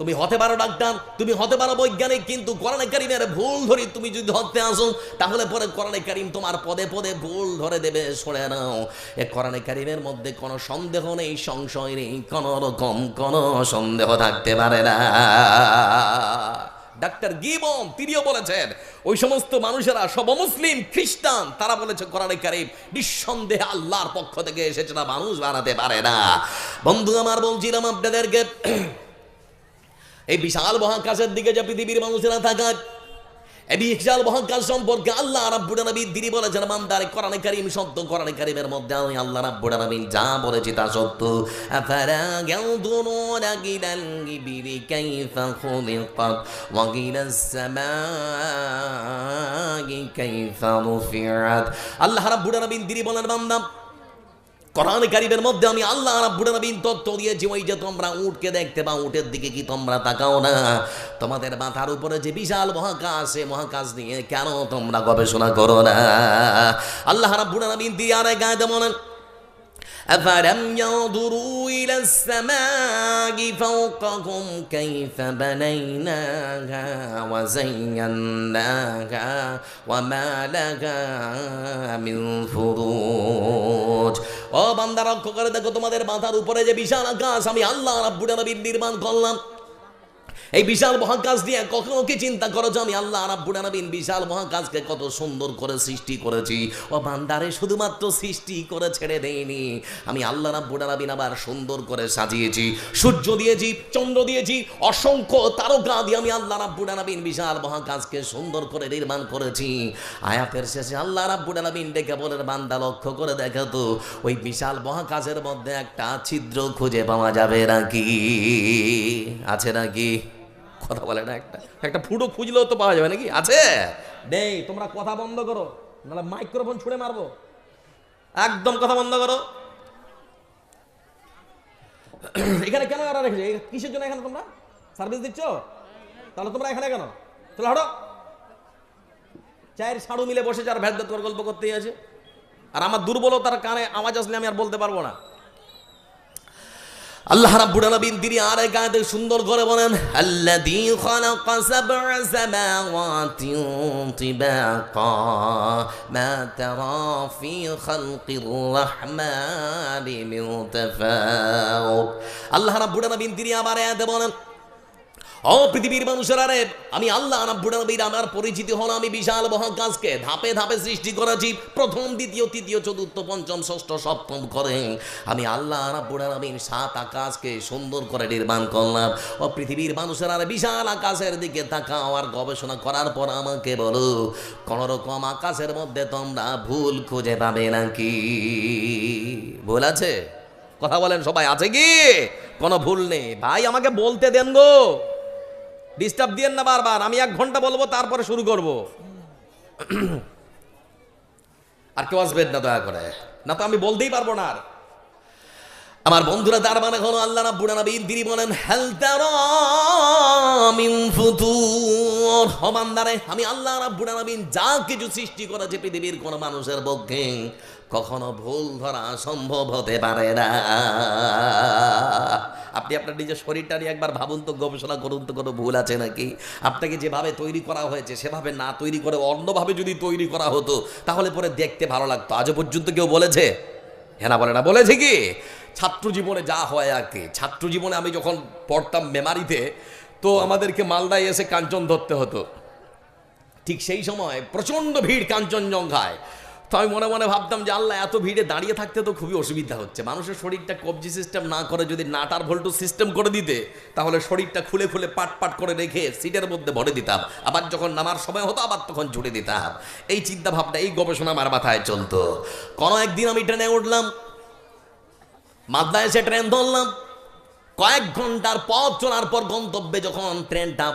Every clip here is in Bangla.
তুমি হতে পারো ডাক্তার, তুমি হতে পারো বৈজ্ঞানিক, কিন্তু কোরআনে কারিমের ভুল ধরি তুমি যদি হতে আসো, তাহলে পরে কোরআনে কারিম তোমার পদে পদে ভুল ধরে দেবে, সরে নাও। এ কোরআনে কারিমের মধ্যে কোনো সন্দেহ নেই, সংশয় নেই, কোনো রকম কোনো সন্দেহ থাকতে পারে না। ডাক্তার গিবন, তিনিও বলেছেন, ওই সমস্ত মানুষেরা সব মুসলিম খ্রিস্টান, তারা বলেছে কোরআনে কারিম নিঃসন্দেহে আল্লাহর পক্ষ থেকে এসেছে না, মানুষ বানাতে পারে না। বন্ধু আমার বলছিলাম আপনাদেরকে এই বিশাল মহাকাশের দিকে যে পৃথিবীর মানুষেরা থাকায় এই বিশাল মহাকাশ সম্পর্কে আল্লাহ রাব্বুল আলামিন তিনি বলেছেন, বান্দারে কোরআনে কারীম সত্য, কোরআনে কারীমের মধ্যে আমি আল্লাহ রাব্বুল আলামিন যা বলেছি তা সত্য। আফারা ইয়ানদুরুনা ইলাল ইবিলি কাইফা খুলিকাত, ওয়া ইলাস সামাই কাইফা রুফিআত। আল্লাহ রাব্বুল আলামিন তিনি বলেন, বান্দা কোরআন কারিমের মধ্যে আমি আল্লাহ রাব্বুল আলামিন তত্ত্ব দিয়েছি ওই যে তোমরা উটকে দেখতে পাও, উটের দিকে কি তোমরা তাকাও না? তোমাদের মাথার উপরে যে বিশাল মহাকাশ সে মহাকাশ নিয়ে কেন তোমরা গবেষণা করো না? আল্লাহ রাব্বুল আলামিন দিয়ে আরে গায়ে বলেন أفلم ينظروا إلى السماء فوقهم كيف بنيناها وزيناها وما لها من فروج ও বান্দা লক্ষ্য করে দেখো তোমাদের মাথার উপরে যে বিশাল আকাশ আমি আল্লাহ রাব্বুল আলামিন নির্মাণ করলাম এই বিশাল মহাকাশ দিয়ে কখনো কি চিন্তা করো যে আমি আল্লাহ রাব্বুল আলামিন বিশাল মহাকাশকে কত সুন্দর করে সৃষ্টি করেছি? ও বান্দারে, শুধুমাত্র সৃষ্টি করে ছেড়ে দেইনি। আমি আল্লাহ রাব্বুল আলামিন আবার সুন্দর করে সাজিয়েছি। সূর্য দিয়েছি, চন্দ্র দিয়েছি, অসংখ্য তারকা দিয়ে আমি আল্লাহ রাব্বুল আলামিন বিশাল মহাকাশকে সুন্দর করে নির্মাণ করেছি। আয়াতের শেষে আল্লাহ রাব্বুল আলামিন ডেকে বলেন, বান্দা, লক্ষ্য করে দেখো তো, ওই বিশাল মহাকাশের মধ্যে একটা ছিদ্র খুঁজে পাওয়া যাবে নাকি? আছে নাকি? কথা বলে না একটা। একটা ফুটো খুঁজলেও তো পাওয়া যাবে নাকি? আছে? নেই, তোমরা কথা বন্ধ করো, নাহলে মাইক্রোফোন ছুঁড়ে মারবো। একদম কথা বন্ধ করো। এখানে কেন এরা রেখেছো? কিসের জন্য এখানে তোমরা? সার্ভিস দিচ্ছ? তাহলে তোমরা এখানে কেন? চলো হটো। চায়ের সাড়ু মিলে বসে যার ভ্যাট করে গল্প করতেই আছে। আর আমার দুর্বলতার কানে আওয়াজ আসলে আমি আর বলতে পারব না। আল্লাহ রাব্বুল আলামিন তিনি আর এক আয়াতে সুন্দর করে বলেন, আল্লাযী খালাকা সাবআ সামাওয়াতিন তিবাকা, মা তারা ফি খালকির রাহমানি মিন তাফাউত আল্লাহ রাব্বুল আলামিন তিনি আবার আয়াতে বলেন ও পৃথিবীর মানুষেরা রে, আমি আল্লাহ আলামিন আমার পরিচিতি হলো আমি বিশাল মহাকাশকে ধাপে ধাপে সৃষ্টি করেছি। প্রথম, দ্বিতীয়, তৃতীয়, চতুর্থ, পঞ্চম, ষষ্ঠ, সপ্তম করে। আমি আল্লাহ রাব্বুল আলামিন সাত আকাশকে সুন্দর করে নির্মাণ করলাম। ও পৃথিবীর মানুষেরা রে, বিশাল আকাশের দিকে তাকাও আর গবেষণা করার পর আমাকে বলো, কোন রকম আকাশের মধ্যে তোমরা ভুল খুঁজে পাবে নাকি? ভুল আছে? কথা বলেন সবাই, আছে কি? কোনো ভুল নেই। ভাই, আমাকে বলতে দেন গো। ডিস্টার্ব দিয়েন না বারবার, আমি এক ঘণ্টা বলব, তারপরে শুরু করব। আর কেউ আসবেন না দয়া করে। না তো আমি বলতেই পারব না আর। আমার বন্ধুরা, তার মানে হলো আল্লাহ রাব্বুল আলামিন, তিনি বলেন, হাল তারা মিন ফুতুর। ও আমি আল্লাহ রাব্বুল আলামিন যা কিছু সৃষ্টি করেছে পৃথিবীর কোন মানুষের পক্ষে, কখনো ভুল ধরা সম্ভব হতে পারে না। আপনি আপনার নিজের শরীরটা নিয়ে একবার ভাবুন তো, গবেষণা করুন তো, কোনো ভুল আছে নাকি? আপনাকে যেভাবে তৈরি করা হয়েছে, সেভাবে না তৈরি করে, অন্যভাবে যদি তৈরি করা হতো, তাহলে পরে দেখতে ভালো লাগতো। আজও পর্যন্ত কেউ বলেছে? হ্যাঁ না বলে না, বলেছে কি? ছাত্র জীবনে যা হয় আর কি। ছাত্র জীবনে আমি যখন পড়তাম মেমারিতে, তো আমাদেরকে মালদায় এসে কাঞ্চন ধরতে হতো। ঠিক সেই সময় প্রচণ্ড ভিড় কাঞ্চনজঙ্ঘায়। তো আমি মনে মনে ভাবতাম যে আল্লাহ, এত ভিড়ে দাঁড়িয়ে থাকতে তো খুবই অসুবিধা হচ্ছে। মানুষের শরীরটা কবজি সিস্টেম না করে যদি নাটার ভোল্টু সিস্টেম করে দিতে, তাহলে শরীরটা খুলে খুলে পাট পাট করে রেখে সিটের মধ্যে ভরে দিতাম। আবার যখন নামার সময় হতো, আবার তখন ছুটে দিতাম। এই চিন্তা ভাবনা এই গবেষণা আমার মাথায় চলতো। কোনো একদিন আমি ট্রেনে উঠলাম মালদা এসে ট্রেন ধরলাম। কয়েক ঘণ্টার পথ চলার পর গন্তব্যে যখন ট্রেনটা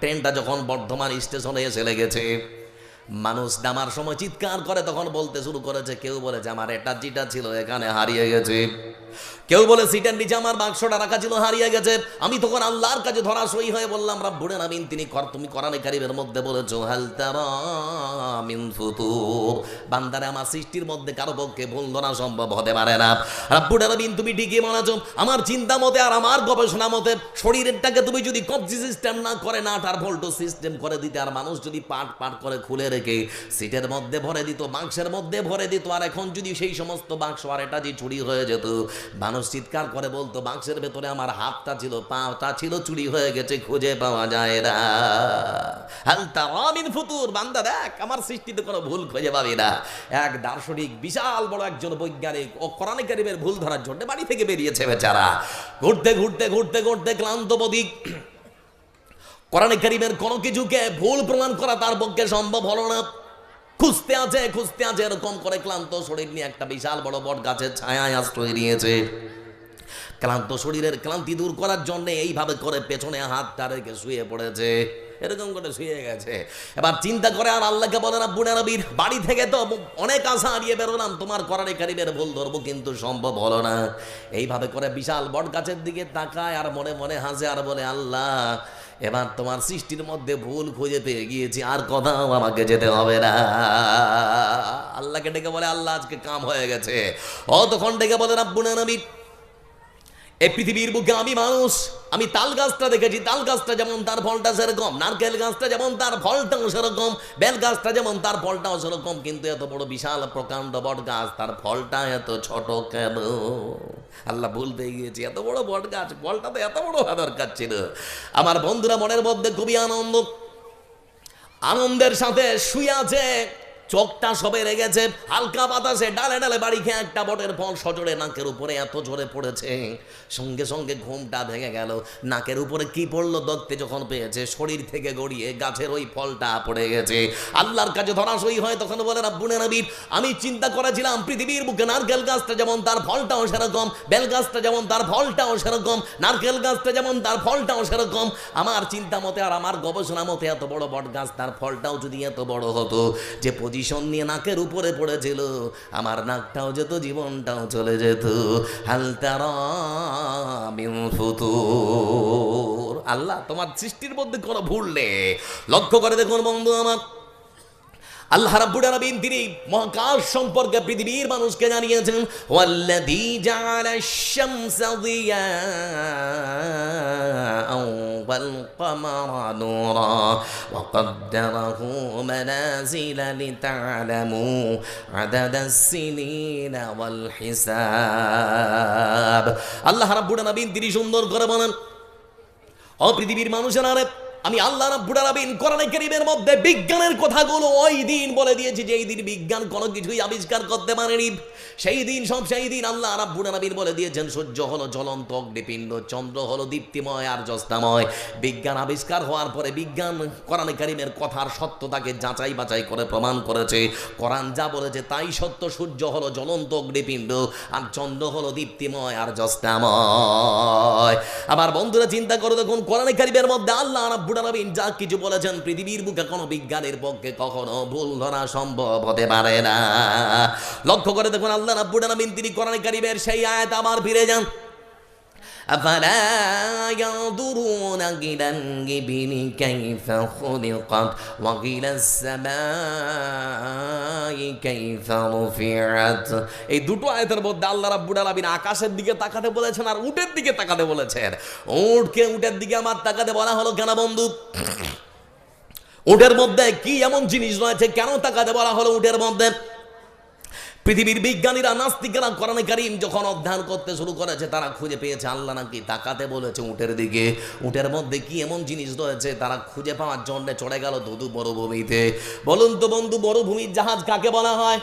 ট্রেনটা যখন বর্ধমান স্টেশনে এসে লেগেছে মানুষ নামার সময় চিৎকার করে, তখন বলতে শুরু করেছে, কেউ বলেছে, আমার এটা যেটা ছিল, এখানে হারিয়ে গেছে। কেউ বলে, সিটের নিচে আমার বাক্সটা রাখা ছিল, হারিয়ে গেছে। আমি তখন আল্লাহর কাছে ধরা সই হয়ে বললাম রাব্বুরে নামিন তিনি কর, তুমি কোরআনে কারিমের মধ্যে বলেছ, হাল মিন ফুতুর। বান্দারে, আমার সৃষ্টির মধ্যে কারও পক্ষে ভুল ধরা সম্ভব হতে পারে না। রাব্বুরে নামিন তুমি ঠিকই বলেছ, আমার চিন্তা মতে আর আমার গবেষণা মতে শরীরেরটাকে তুমি যদি কবজি সিস্টেম না করে, না তার ভোল্টো সিস্টেম করে দিতে, আর মানুষ যদি পাট পাট করে খুলে রেখে সিটের মধ্যে ভরে দিত, বাক্সের মধ্যে ভরে দিত, আর এখন যদি সেই সমস্ত বাক্স আর এটা যে চুরি হয়ে যেত মানুষ চিৎকার করে বলতো, বাক্সের ভেতরে আমার হাতটা ছিল, পাটা ছিল, চুরি হয়ে গেছে, খুঁজে পাওয়া যায় না। ফুতুর, বান্দা দেখ, আমার সৃষ্টিতে কোনো ভুল খুঁজে পাবি না। এক দার্শনিক, বিশাল বড় একজন বৈজ্ঞানিক ও কোরআনে কারিমের ভুল ধরার জন্য বাড়ি থেকে বেরিয়েছে বেচারা। ঘুরতে ঘুরতে ঘুরতে ঘুরতে ক্লান্ত বদিক কোরআনে কারিমের কোনো কিছুকে ভুল প্রমাণ করা তার পক্ষে সম্ভব হলো না। খুঁজতে আছে খুঁজতে আছে, এরকম করে ক্লান্ত শরীর নিয়ে একটা বিশাল বড় বট গাছের ছায়ায় আশ্রয় নিয়েছে ক্লান্ত শরীরের ক্লান্তি দূর করার জন্য এইভাবে করে পেছনে হাতটা রেখে শুয়ে পড়েছে। এরকম করে শুয়ে গেছে। এবার চিন্তা করে, আর আল্লাহকে বলে না বুড়া নবীর বাড়ি থেকে তো অনেক আশা হারিয়ে বেরোলাম, তোমার করারে কারিমের ভুল ধরবো, কিন্তু সম্ভব হলো না। এইভাবে করে বিশাল বট গাছের দিকে তাকায়, আর মনে মনে হাসে, আর বলে, আল্লাহ এবার তোমার সৃষ্টির মধ্যে ভুল খুঁজে পেয়ে গিয়েছি, আর কোথাও আমাকে যেতে হবে না। আল্লাহকে ডেকে বলে, আল্লাহ, আজকে কাম হয়ে গেছে। তখন ডেকে বলে রাব্বুনা নবী এই পৃথিবীর বুকে আমি মানুষ, আমি তাল গাছটা দেখেছি, তাল গাছটা যেমন তার ফলটা সেরকম, নারকেল গাছটা যেমন তার ফলটাও সেরকম, বেল গাছটা যেমন তার ফলটাও সেরকম, কিন্তু এত বড় বিশাল প্রকাণ্ড বট গাছ তার ফলটা এত ছোট কেন? আল্লাহ ভুল গিয়েছি, এত বড় বট গাছ, বলটা তো এত বড় হওয়া দরকার ছিল। আমার বন্ধুরা মনের মধ্যে খুবই আনন্দ। আনন্দের সাথে শুয়ে আছে চোখটা সবে রেগেছে, হালকা বাতাসে ডালে ডালে বাড়ি খেয়ে একটা বটের ফল সজোরে নাকের উপরে এত জোরে পড়েছে। সঙ্গে সঙ্গে ঘুমটা ভেঙে গেল। নাকের উপরে কি পড়ল দত্তে যখন পেয়েছে, শরীর থেকে গড়িয়ে গাছের ওই ফলটা পড়ে গেছে। আল্লাহর কাছে ধরাশয়ী হয়, তখন বলে না বুনে নবীর আমি চিন্তা করেছিলাম, পৃথিবীর বুকে নারকেল গাছটা যেমন তার ফলটাও সেরকম, বেল গাছটা যেমন তার ফলটাও সেরকম, নারকেল গাছটা যেমন তার ফলটাও সেরকম, আমার চিন্তা মতে আর আমার গবেষণা মতে এত বড় বট গাছ তার ফলটাও যদি এত বড় হতো, যে পজিশন নিয়ে নাকের উপরে পড়েছিল। আমার নাকটাও যেত, জীবনটাও চলে যেত। হালতারা আল্লাহ, তোমার সৃষ্টির মধ্যে কোনো ভুললে লক্ষ্য করে দেখুন বন্ধু আমার। আল্লাহ রাব্বুল আলামিন তিনি মহাকাশ সম্পর্কে পৃথিবীর মানুষকে জানিয়েছেন, ওয়াল্লাযী জাআলাশ শামসা যিয়াআ ওয়াল ক্বামারা নূরা ওয়া কদ্দারাহু মানাযিলা লিতা'লামু আদাদাস সিনিনা ওয়াল হিসাব। আল্লাহ রাব্বুল আলামিন তিনি সুন্দর করে বলেন ও পৃথিবীর মানুষেরা আমি আল্লাহ রাব্বুল আলামিন কোরআনে কারীমের মধ্যে বিজ্ঞানের কথাগুলো ওই দিন বলে দিয়েছি যে এই দিন বিজ্ঞান কোনো কিছুই আবিষ্কার করতে পারেনি, সেই দিন সব সেই দিন আল্লাহ রাব্বুল আলামিন বলে দিয়েছেন, সূর্য হলো জ্বলন্ত অগ্নিপিণ্ড, চন্দ্র হলো দীপ্তিময় আর জ্যোৎস্নাময়। বিজ্ঞান আবিষ্কার হওয়ার পরে বিজ্ঞান কোরআনে কারীমের কথার সত্যতাকে যাচাই বাছাই করে প্রমাণ করেছে। কোরআন যা বলেছে তাই সত্য, সূর্য হলো জ্বলন্ত অগ্নিপিণ্ড আর চন্দ্র হলো দীপ্তিময় আর জ্যোৎস্নাময়। আমার বন্ধুরা, চিন্তা করে দেখুন, কোরআনে কারিমের মধ্যে আল্লাহ রাব্বুল আলামিন যা কিছু বলেছেন পৃথিবীর বুকে কোনো বিজ্ঞানের পক্ষে কখনো ভুল ধরা সম্ভব হতে পারে না। লক্ষ্য করে দেখুন, আল্লাহ রাব্বুল আলামিন, তিনি কোরআনে কারিমের সেই আয়াত আবার ফিরে যান। أفلا ينظرون إلى الإبل كيف خلقت وإلى السماء كيف رفعت এই দুটো আয়াতের মধ্যে আল্লাহ রাব্বুল আলামিন আকাশের দিকে তাকাতে বলেছেন আর উটের দিকে তাকাতে বলেছেন উটকে উটের দিকে আমার তাকাতে বলা হলো কেন বন্ধু উটের মধ্যে কি এমন জিনিস রয়েছে কেন তাকাতে বলা হলো উটের মধ্যে পৃথিবীর বিজ্ঞানীরা, নাস্তিকেরা কোরআনে কারিম যখন অধ্যয়ন করতে শুরু করেছে, তারা খুঁজে পেয়েছে, আল্লাহ নাকি তাকাতে বলেছে উটের দিকে। উটের মধ্যে কি এমন জিনিস রয়েছে, তারা খুঁজে পাওয়ার জন্য চড়ে গেল দুদু মরুভূমিতে বলুন তো বন্ধু মরুভূমির জাহাজ কাকে বলা হয়?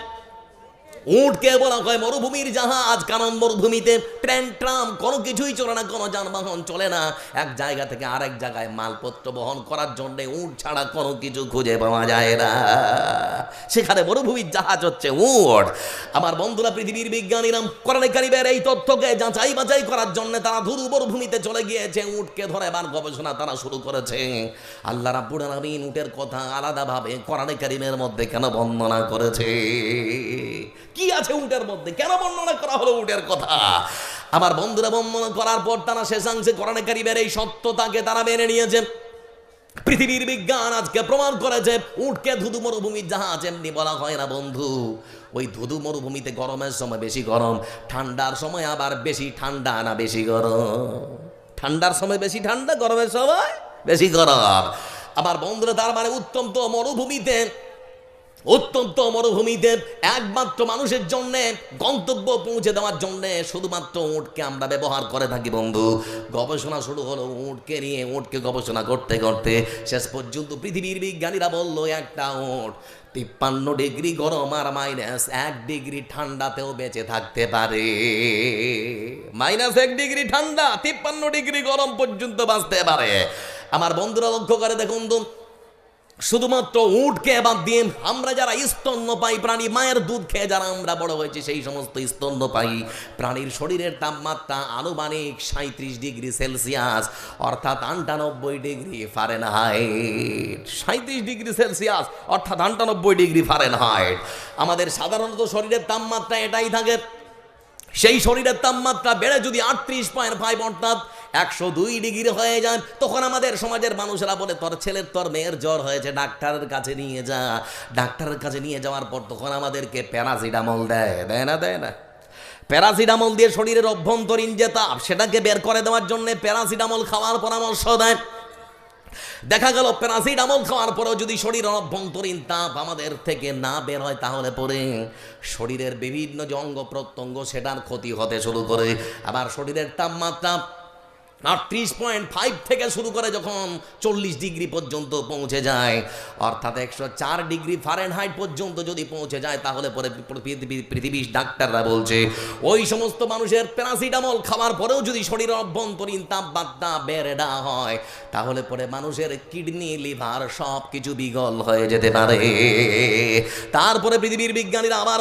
উটকে বলা হয় মরুভূমির জাহাজ কারণ মরুভূমিতে ট্রেন ট্রাম, কোনো কিছুই চলে না, কোনো যানবাহন চলে না। এক জায়গা থেকে আরেক জায়গায় মালপত্র বহন করার জন্য উট ছাড়া কোনো কিছু খুঁজে পাওয়া যায় না। সেখানে মরুভূমির জাহাজ হচ্ছে উট। আমার বন্ধুরা, পৃথিবীর বিজ্ঞানীরা কোরআনে কারিবের এই তথ্যকে যাচাই বাছাই করার জন্য তারা ধুরু মরুভূমিতে চলে গিয়েছে। উটকে ধরে এবার গবেষণা তারা শুরু করেছে। আল্লাহ রাব্বুল আলামিন উটের কথা আলাদাভাবে কোরআনে মধ্যে কেন বর্ণনা করেছে? কি আছে উটের মধ্যে? কেন বর্ণনা করা হলো উটের কথা? আমার বন্ধুরা বন্ধন করার পর তারা শেষাংশে কোরআনে কারিমের এই সত্যতাকে তারা মেনে নিয়েছে। পৃথিবীর বিজ্ঞান আজকে প্রমাণ করেছে উঠকে ধুধু মরুভূমির জাহাজ এমনি বলা হয় না বন্ধু। ওই ধুধু মরুভূমিতে গরমের সময় বেশি গরম, ঠান্ডার সময় আবার বেশি ঠান্ডা না বেশি গরম। ঠান্ডার সময় বেশি ঠান্ডা, গরমের সময় বেশি গরম। আবার বন্ধুরা তার মানে উত্তম তো মরুভূমিতে অত্যন্ত মরুভূমিতে একমাত্র মানুষের জন্য গন্তব্য পৌঁছে দেওয়ার জন্য শুধুমাত্র উটকে আমরা ব্যবহার করে থাকি, বন্ধু। গবেষণা শুরু হলো উটকে নিয়ে, উটকে গবেষণা করতে করতে। শেষ পর্যন্ত পৃথিবীর বিজ্ঞানীরা বলল, একটা উট তিপ্পান্ন ডিগ্রি গরম আর মাইনাস এক ডিগ্রি ঠান্ডাতেও বেঁচে থাকতে পারে। মাইনাস এক ডিগ্রি ঠান্ডা, তিপ্পান্ন ডিগ্রি গরম পর্যন্ত বাঁচতে পারে। আমার বন্ধুরা লক্ষ্য করে দেখুন শুধুমাত্র উটকে বাদ দিয়ে আমরা যারা স্তন্যপায়ী প্রাণী, মায়ের দুধ খেয়ে যারা আমরা বড় হয়েছি, সেই সমস্ত স্তন্যপায়ী প্রাণীর শরীরের তাপমাত্রা আনুমানিক সাঁত্রিশ ডিগ্রি সেলসিয়াস, অর্থাৎ আটানব্বই ডিগ্রি ফারেনহাইট। সাঁত্রিশ ডিগ্রি সেলসিয়াস, অর্থাৎ আটানব্বই ডিগ্রি ফারেনহাইট। আমাদের সাধারণত শরীরের তাপমাত্রা এটাই থাকে। সেই শরীরের তাপমাত্রা বেড়ে যদি আটত্রিশ পয়েন্ট ফাইভ অর্থাৎ একশো দুই ডিগ্রি হয়ে যায় তখন আমাদের সমাজের মানুষেরা বলে, তোর ছেলের, তোর মেয়ের জ্বর হয়েছে, ডাক্তারের কাছে নিয়ে যা। ডাক্তারের কাছে নিয়ে যাওয়ার পর তখন আমাদেরকে প্যারাসিটামল দেয় দেয় না দেয় না। প্যারাসিটামল দিয়ে শরীরের অভ্যন্তরীণ যে তাপ, সেটাকে বের করে দেওয়ার জন্য প্যারাসিটামল খাওয়ার পরামর্শ দেয়। দেখা গেল, প্যারাসিটামল খাওয়ার পরেও যদি শরীরের অভ্যন্তরীণ তাপ আমাদের থেকে না বের হয়, তাহলে পরে শরীরের বিভিন্ন যে অঙ্গ প্রত্যঙ্গ, সেটার ক্ষতি হতে শুরু করে। আবার শরীরের তাপমাত্রা আটত্রিশ পয়েন্ট ফাইভ থেকে শুরু করে যখন চল্লিশ ডিগ্রি পর্যন্ত পৌঁছে যায়, অর্থাৎ একশো চার ডিগ্রি ফারেনহাইট পর্যন্ত যদি পৌঁছে যায়, তাহলে পরে পৃথিবীর ডাক্তাররা বলছে, ওই সমস্ত মানুষের প্যারাসিটামল খাওয়ার পরেও যদি শরীরের অভ্যন্তরীণ তাপমাত্রা বেড়ে না হয়, তাহলে পরে মানুষের কিডনি লিভার সব কিছু বিগল হয়ে যেতে পারে। তারপরে পৃথিবীর বিজ্ঞানীরা আবার